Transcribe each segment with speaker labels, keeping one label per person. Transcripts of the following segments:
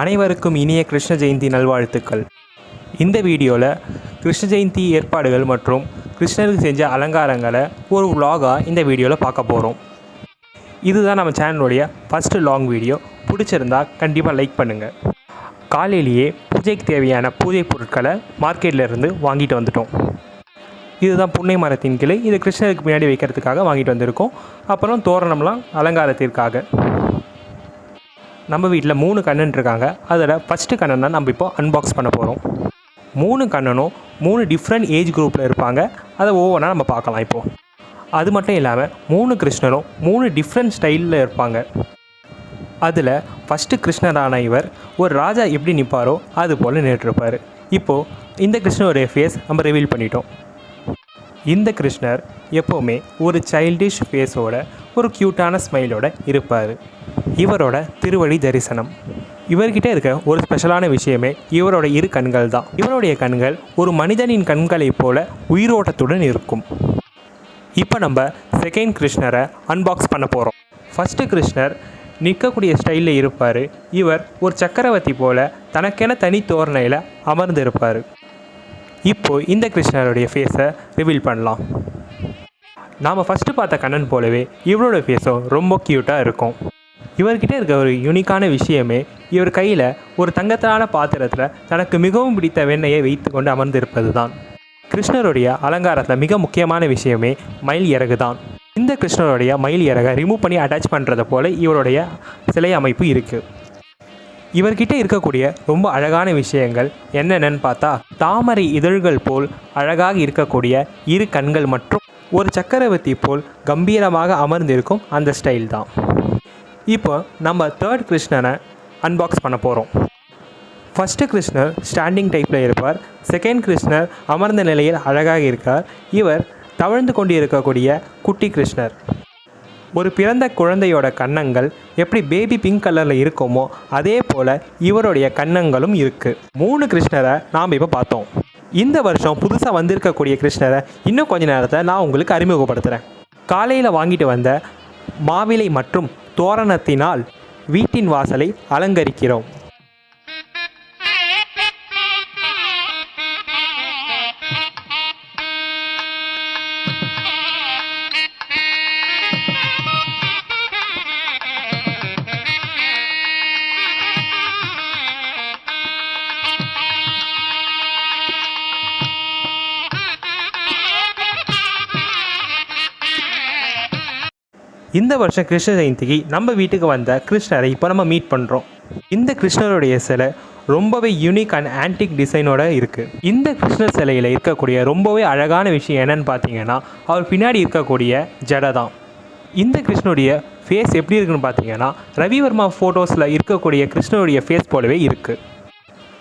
Speaker 1: அனைவருக்கும் இனிய கிருஷ்ண ஜெயந்தி நல்வாழ்த்துக்கள். இந்த வீடியோவில் கிருஷ்ண ஜெயந்தி ஏற்பாடுகள் மற்றும் கிருஷ்ணருக்கு செஞ்ச அலங்காரங்களை ஒரு விலாகாக இந்த வீடியோவில் பார்க்க போகிறோம் இதுதான் நம்ம சேனலுடைய ஃபஸ்ட்டு லாங் வீடியோ பிடிச்சிருந்தா கண்டிப்பாக லைக் பண்ணுங்கள் காலையிலேயே பூஜைக்கு தேவையான பூஜை பொருட்களை மார்க்கெட்ல இருந்து வாங்கிட்டு வந்துட்டோம். இதுதான் புன்னை மரத்தின் கிளை. இது கிருஷ்ணருக்கு பின்னாடி வைக்கிறதுக்காக வாங்கிட்டு வந்திருக்கோம். அப்புறம் தோரணம்லாம் அலங்காரத்திற்காக. நம்ம வீட்டில் மூணு கண்ணன் இருக்காங்க. அதில் ஃபஸ்ட்டு கண்ணன் தான் நம்ம இப்போ அன்பாக்ஸ் பண்ண போகிறோம் மூணு கண்ணனும் மூணு டிஃப்ரெண்ட் ஏஜ் குரூப்பில் இருப்பாங்க. அதை ஒவ்வொன்றா நம்ம பார்க்கலாம் இப்போது அது மட்டும் இல்லாமல் மூணு கிருஷ்ணரும் மூணு டிஃப்ரெண்ட் ஸ்டைலில் இருப்பாங்க. அதில் ஃபஸ்ட்டு கிருஷ்ணரான இவர் ஒரு ராஜா எப்படி நிற்பாரோ அது போல் நின்றுருப்பார் இப்போது இந்த கிருஷ்ணருடைய ஃபேஸ் நம்ம ரிவீல் பண்ணிட்டோம். இந்த கிருஷ்ணர் எப்போவுமே ஒரு சைல்டிஷ் ஃபேஸோட ஒரு க்யூட்டான ஸ்மைலோட இருப்பார். இவரோட திருவழி தரிசனம். இவர்கிட்ட இருக்க ஒரு ஸ்பெஷலான விஷயமே இவரோட இரு கண்கள் தான் இவருடைய கண்கள் ஒரு மனிதனின் கண்களைப் போல உயிரோட்டத்துடன் இருக்கும். இப்போ நம்ம செகண்ட் கிருஷ்ணரை அன்பாக்ஸ் பண்ண போகிறோம் ஃபஸ்ட்டு கிருஷ்ணர் நிற்கக்கூடிய ஸ்டைலில் இருப்பார். இவர் ஒரு சக்கரவர்த்தி போல தனக்கென தனி தோரணையில் அமர்ந்து இருப்பார் இப்போது இந்த கிருஷ்ணருடைய ஃபேஸை ரிவீல் பண்ணலாம். நாம் ஃபஸ்ட்டு பார்த்த கண்ணன் போலவே இவரோட ஃபேஸும் ரொம்ப க்யூட்டாக இருக்கும். இவர்கிட்ட இருக்க ஒரு யூனிக்கான விஷயமே இவர் கையில் ஒரு தங்கத்தான பாத்திரத்தில் தனக்கு மிகவும் பிடித்த வெண்ணையை வைத்து கொண்டு அமர்ந்திருப்பது தான் கிருஷ்ணருடைய அலங்காரத்தில் மிக முக்கியமான விஷயமே மயில் இறகு தான் இந்த கிருஷ்ணருடைய மயில் இறகை ரிமூவ் பண்ணி அட்டாச் பண்ணுறத போல இவருடைய சிலை அமைப்பு இருக்குது இவர்கிட்ட இருக்கக்கூடிய ரொம்ப அழகான விஷயங்கள் என்னென்னு பார்த்தா தாமரை இதழ்கள் போல் அழகாக இருக்கக்கூடிய இரு கண்கள் மற்றும் ஒரு சக்கரவர்த்தி போல் கம்பீரமாக அமர்ந்திருக்கும் அந்த ஸ்டைல் தான். இப்போ நம்ம தேர்ட் கிருஷ்ணனை அன்பாக்ஸ் பண்ண போகிறோம் ஃபஸ்ட்டு கிருஷ்ணர் ஸ்டாண்டிங் டைப்பில் இருப்பார். செகண்ட் கிருஷ்ணர் அமர்ந்த நிலையில் அழகாக இருக்கார். இவர் தவழ்ந்து கொண்டு இருக்கக்கூடிய குட்டி கிருஷ்ணர். ஒரு பிறந்த குழந்தையோட கன்னங்கள் எப்படி பேபி பிங்க் கலரில் இருக்குமோ அதே போல் இவருடைய கன்னங்களும் இருக்குது மூணு கிருஷ்ணரை நாம் இப்போ பார்த்தோம். இந்த வருஷம் புதுசாக வந்திருக்கக்கூடிய கிருஷ்ணரை இன்னும் கொஞ்ச நேரத்தை நான் உங்களுக்கு அறிமுகப்படுத்துகிறேன் காலையில் வாங்கிட்டு வந்த மாவிலை மற்றும் தோரணத்தினால் வீட்டின் வாசலை அலங்கரிக்கிறோம். இந்த வருஷம் கிருஷ்ண ஜெயந்திக்கு நம்ம வீட்டுக்கு வந்த கிருஷ்ணரை இப்போ நம்ம மீட் பண்ணுறோம் இந்த கிருஷ்ணருடைய சிலை ரொம்பவே யூனிக் அண்ட் ஆன்டிக் டிசைனோட இருக்குது இந்த கிருஷ்ணர் சிலையில் இருக்கக்கூடிய ரொம்பவே அழகான விஷயம் என்னன்னு பார்த்தீங்கன்னா அவர் பின்னாடி இருக்கக்கூடிய ஜடை தான். இந்த கிருஷ்ணருடைய ஃபேஸ் எப்படி இருக்குன்னு பார்த்தீங்கன்னா ரவிவர்மா ஃபோட்டோஸில் இருக்கக்கூடிய கிருஷ்ணருடைய ஃபேஸ் போலவே இருக்குது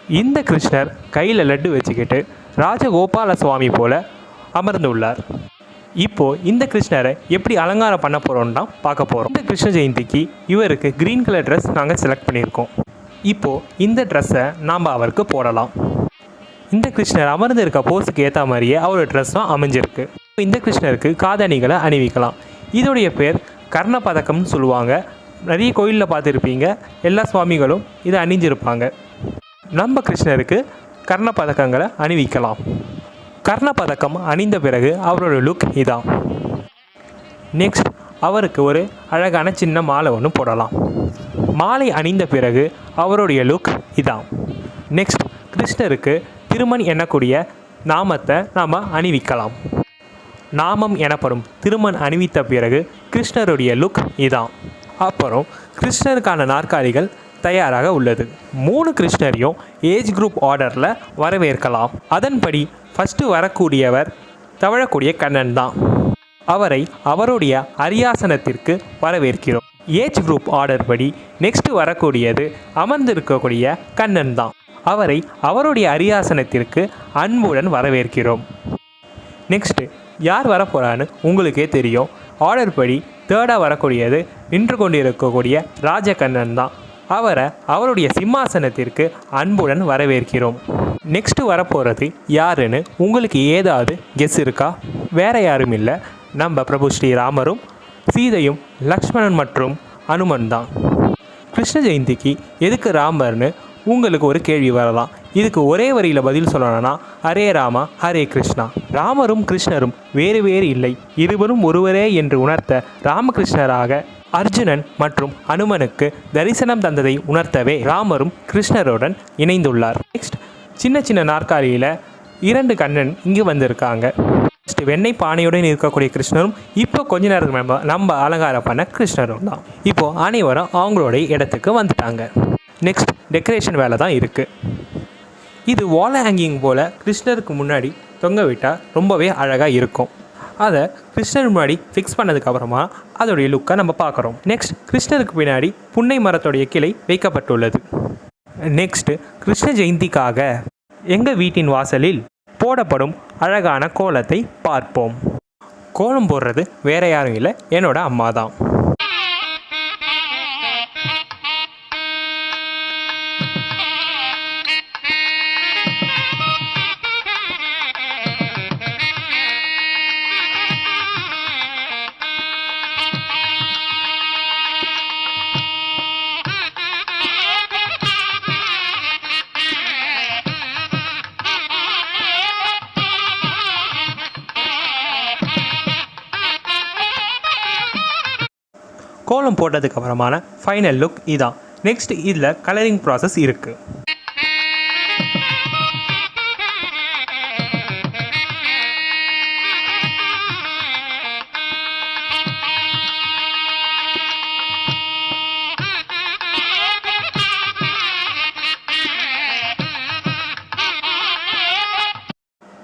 Speaker 1: இந்த கிருஷ்ணர் கையில் லட்டு வச்சுக்கிட்டு ராஜகோபால சுவாமி போல அமர்ந்துள்ளார். இப்போ இந்த கிருஷ்ணரை எப்படி அலங்காரம் பண்ண போகிறோம்னு தான் பார்க்க போகிறோம் இந்த கிருஷ்ண ஜெயந்திக்கு இவருக்கு க்ரீன் கலர் ட்ரெஸ் நாங்கள் செலக்ட் பண்ணியிருக்கோம். இப்போது இந்த ட்ரெஸ்ஸை நாம் அவருக்கு போடலாம். இந்த கிருஷ்ணர் அமர்ந்து இருக்க போஸுக்கு ஏற்ற மாதிரியே அவரோட ட்ரெஸ்ஸும் அமைஞ்சிருக்கு. இந்த கிருஷ்ணருக்கு காதணிகளை அணிவிக்கலாம். இதோடைய பேர் கர்ண பதக்கம்னு சொல்லுவாங்க. நிறைய கோயிலில் பார்த்துருப்பீங்க. எல்லா சுவாமிகளும் இதை அணிஞ்சிருப்பாங்க. நம்ம கிருஷ்ணருக்கு கர்ண பதக்கங்களை அணிவிக்கலாம். கர்ண பதக்கம் அணிந்த பிறகு அவரோட லுக் இதான். நெக்ஸ்ட் அவருக்கு ஒரு அழகான சின்ன மாலை ஒன்று போடலாம். மாலை அணிந்த பிறகு அவருடைய லுக் இதான். நெக்ஸ்ட் கிருஷ்ணருக்கு திருமண் எனக்கூடிய நாமத்தை நாம் அணிவிக்கலாம். நாமம் எனப்படும் திருமண் அணிவித்த பிறகு கிருஷ்ணருடைய லுக் இதான். அப்புறம் கிருஷ்ணருக்கான நாற்காலிகள் தயாராக உள்ளது. மூணு கிருஷ்ணரையும் ஏஜ் குரூப் ஆர்டரில் வரவேற்கலாம். அதன்படி ஃபஸ்ட்டு வரக்கூடியவர் தவழக்கூடிய கண்ணன் தான். அவரை அவருடைய அரியாசனத்திற்கு வரவேற்கிறோம். ஏஜ் குரூப் ஆர்டர் படி நெக்ஸ்ட் வரக்கூடியது அமர்ந்திருக்கக்கூடிய கண்ணன் தான். அவரை அவருடைய அரியாசனத்திற்கு அன்புடன் வரவேற்கிறோம். நெக்ஸ்ட்டு யார் வரப்போகிறான்னு உங்களுக்கே தெரியும். ஆர்டர் படி தேர்டாக வரக்கூடியது நின்று கொண்டிருக்கக்கூடிய ராஜகண்ணன் தான். அவரை அவருடைய சிம்மாசனத்திற்கு அன்புடன் வரவேற்கிறோம். நெக்ஸ்ட் வரப்போகிறது யாருன்னு உங்களுக்கு ஏதாவது கெஸ் இருக்கா? வேற யாரும் இல்லை. நம்ம பிரபு ஸ்ரீராமரும் சீதையும் லக்ஷ்மணன் மற்றும் அனுமன் தான். கிருஷ்ண ஜெயந்திக்கு எதுக்கு ராமர்னு உங்களுக்கு ஒரு கேள்வி வரலாம். இதுக்கு ஒரே வரியில் பதில் சொல்லணும்னா ஹரே ராமா ஹரே கிருஷ்ணா. ராமரும் கிருஷ்ணரும் வேறு வேறு இல்லை. இருவரும் ஒருவரே என்று உணர்த்த ராமகிருஷ்ணராக அர்ஜுனன் மற்றும் அனுமனுக்கு தரிசனம் தந்ததை உணர்த்தவே ராமரும் கிருஷ்ணருடன் இணைந்துள்ளார். நெக்ஸ்ட் சின்ன சின்ன நாற்காலியில் இரண்டு கண்ணன் இங்கு வந்திருக்காங்க. நெக்ஸ்ட் வெண்ணெய் பானையுடன் இருக்கக்கூடிய கிருஷ்ணரும் இப்போ கொஞ்ச நேரத்துக்கு நம்ம நம்ம அலங்காரம் பண்ண கிருஷ்ணரும் தான். இப்போது அனைவரும் அவங்களுடைய இடத்துக்கு வந்துட்டாங்க. நெக்ஸ்ட் டெக்கரேஷன் வேலை தான் இருக்குது இது வால் ஹேங்கிங் போல் கிருஷ்ணருக்கு முன்னாடி தொங்க விட்டால் ரொம்பவே அழகாக இருக்கும். அதை கிருஷ்ணர் முன்னாடி ஃபிக்ஸ் பண்ணதுக்கப்புறமா அதோடைய லுக்கை நம்ம பார்க்குறோம். நெக்ஸ்ட் கிருஷ்ணருக்கு பின்னாடி புன்னை மரத்துடைய கிளை வைக்கப்பட்டுள்ளது. நெக்ஸ்ட் கிருஷ்ண ஜெயந்திக்காக எங்கள் வீட்டின் வாசலில் போடப்படும் அழகான கோலத்தை பார்ப்போம். கோலம் போடுறது வேற யாரும் இல்லை என்னோட அம்மா தான் கோலம் போட்டதுக்கு அப்புறமான ஃபைனல் லுக் இதான். நெக்ஸ்ட் இதில் கலரிங் ப்ராசஸ் இருக்குது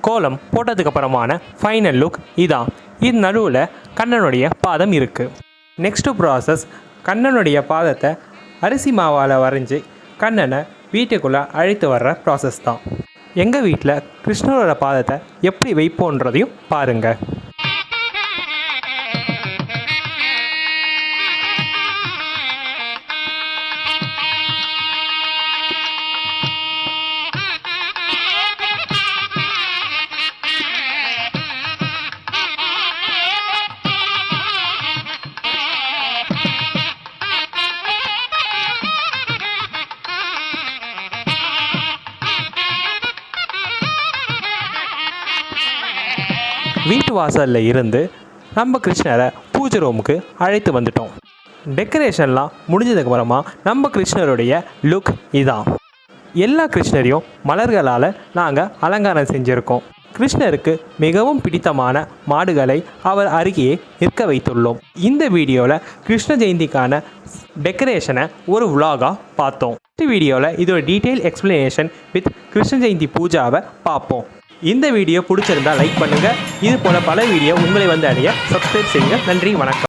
Speaker 1: கோலம் போட்டதுக்கு அப்புறமான ஃபைனல் லுக் இதான். இது நடுவில் கண்ணனுடைய பாதம் இருக்குது நெக்ஸ்ட்டு ப்ராசஸ் கண்ணனுடைய பாதத்தை அரிசி மாவால் வரைஞ்சி கண்ணனை வீட்டுக்குள்ளே அழைத்து வர்ற ப்ராசஸ் தான். எங்கள் வீட்டில் கிருஷ்ணரோட பாதத்தை எப்படி வைப்போன்றதையும் பாருங்கள் வாசலில் இருந்து நம்ம கிருஷ்ணரை பூஜை ரூமுக்கு அழைத்து வந்துட்டோம். டெக்கரேஷன்லாம் முடிஞ்சதுக்கப்புறமா நம்ம கிருஷ்ணருடைய லுக் இதான். எல்லா கிருஷ்ணரையும் மலர்களால் நாங்கள் அலங்காரம் செஞ்சுருக்கோம். கிருஷ்ணருக்கு மிகவும் பிடித்தமான மாடுகளை அவர் அருகே நிற்க வைத்துள்ளோம். இந்த வீடியோவில் கிருஷ்ண ஜெயந்திக்கான டெக்கரேஷனை ஒரு விலாகாக பார்த்தோம். இந்த வீடியோவில் இதோட detail explanation with Krishna Jayanthi பூஜாவை பார்ப்போம். இந்த வீடியோ பிடிச்சிருந்தா லைக் பண்ணுங்கள் இது போல் பல வீடியோ உங்களை வந்து அடைய சப்ஸ்கிரைப் செய்யுங்க. நன்றி வணக்கம்.